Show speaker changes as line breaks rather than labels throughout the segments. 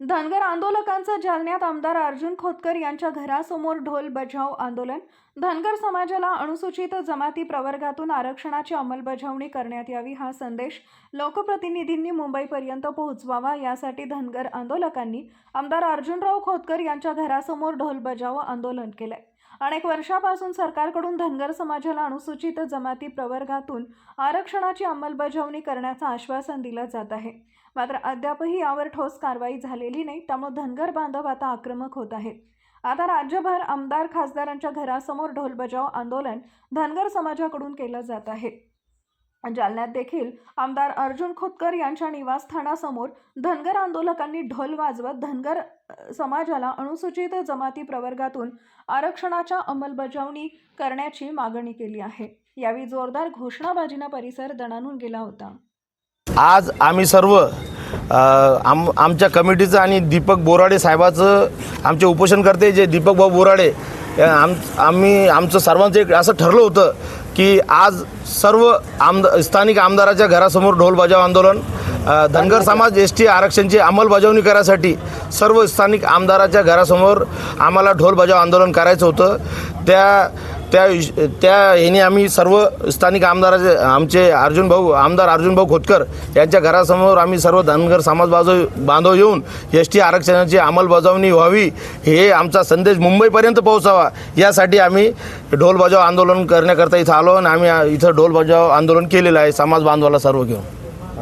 धनगर आंदोलकांचं जालन्यात आमदार अर्जुन खोतकर यांच्या घरासमोर ढोल बजाव आंदोलन. धनगर समाजाला अनुसूचित जमाती प्रवर्गातून आरक्षणाची अंमलबजावणी करण्यात यावी हा संदेश लोकप्रतिनिधींनी मुंबईपर्यंत पोहोचवावा यासाठी धनगर आंदोलकांनी आमदार अर्जुनराव खोतकर यांच्या घरासमोर ढोल बजाव आंदोलन केलंय. अनेक वर्षापासून सरकारकडून धनगर समाजाला अनुसूचित जमाती प्रवर्गातून आरक्षणाची अंमलबजावणी करण्याचं आश्वासन दिलं जात आहे. मात्र अद्यापही यावर ठोस कारवाई झालेली नाही त्यामुळे धनगर बांधव आता आक्रमक होत आहेत. आता राज्यभर आमदार खासदारांच्या घरासमोर ढोलबजाव आंदोलन धनगर समाजाकडून केलं जात आहे. जालन्यात देखील आमदार अर्जुन खोतकर यांच्या निवासस्थानासमोर धनगर आंदोलकांनी ढोल वाजवत धनगर समाजाला अनुसूचित जमाती प्रवर्गातून आरक्षणाच्या अंमलबजावणी करण्याची मागणी केली आहे. यावेळी जोरदार घोषणाबाजीनं परिसर दणानून गेला होता.
आज आम्ही सर्व आम आमच्या कमिटीचं आणि दीपक बोराडे साहेबाचं आमचे उपोषण करते जे दीपक भाऊ बोराडे आम आम्ही आमचं सर्वांचं एक असं ठरलं होतं की आज सर्व आमद स्थानिक आमदाराच्या घरासमोर ढोल बजाव आंदोलन धनगर समाज एस टी आरक्षणची अंमलबजावणी करायसाठी सर्व स्थानिक आमदाराच्या घरासमोर आम्हाला ढोल बजाव आंदोलन करायचं होतं. त्या त्या त्या ह्याने आम्ही सर्व स्थानिक आमदाराचे आमचे अर्जुन भाऊ आमदार अर्जुन भाऊ खोतकर यांच्या घरासमोर आम्ही सर्व धनगर समाज बाजू बांधव येऊन एस टी आरक्षणाची अंमलबजावणी व्हावी. हे आमचा संदेश मुंबईपर्यंत पोहोचावा. यासाठी आम्ही ढोल बजाव आंदोलन करण्याकरता इथं आलो आणि आम्ही इथं ढोल बजाव आंदोलन केलेलं आहे. समाज बांधवाला सर्व घेऊन.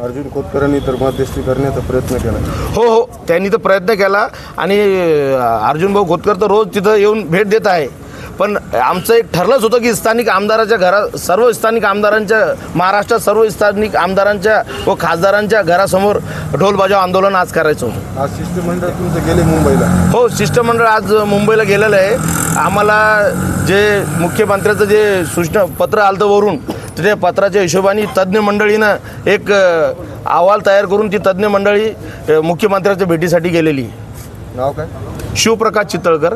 अर्जुन खोतकरांनी तर मध्यस्थी करण्याचा प्रयत्न केला.
हो हो. त्यांनी तर प्रयत्न केला आणि अर्जुन भाऊ खोतकर तर रोज तिथं येऊन भेट देत आहे. पण आमचं एक ठरलंच होतं की स्थानिक आमदाराच्या घरा सर्व स्थानिक आमदारांच्या महाराष्ट्रात सर्व स्थानिक आमदारांच्या व खासदारांच्या घरासमोर ढोल बजाव आंदोलन आज करायचं होतं.
आज शिष्टमंडळ तुमचं गेले मुंबईला?
हो शिष्टमंडळ आज मुंबईला गेलेलं आहे. आम्हाला जे मुख्यमंत्र्याचं जे सूचना पत्र आलं वरून त्या पत्राच्या हिशोबाने तज्ज्ञ मंडळीनं एक अहवाल तयार करून ती तज्ज्ञ मंडळी मुख्यमंत्र्याच्या भेटीसाठी गेलेली.
नाव काय?
शिवप्रकाश चितळकर.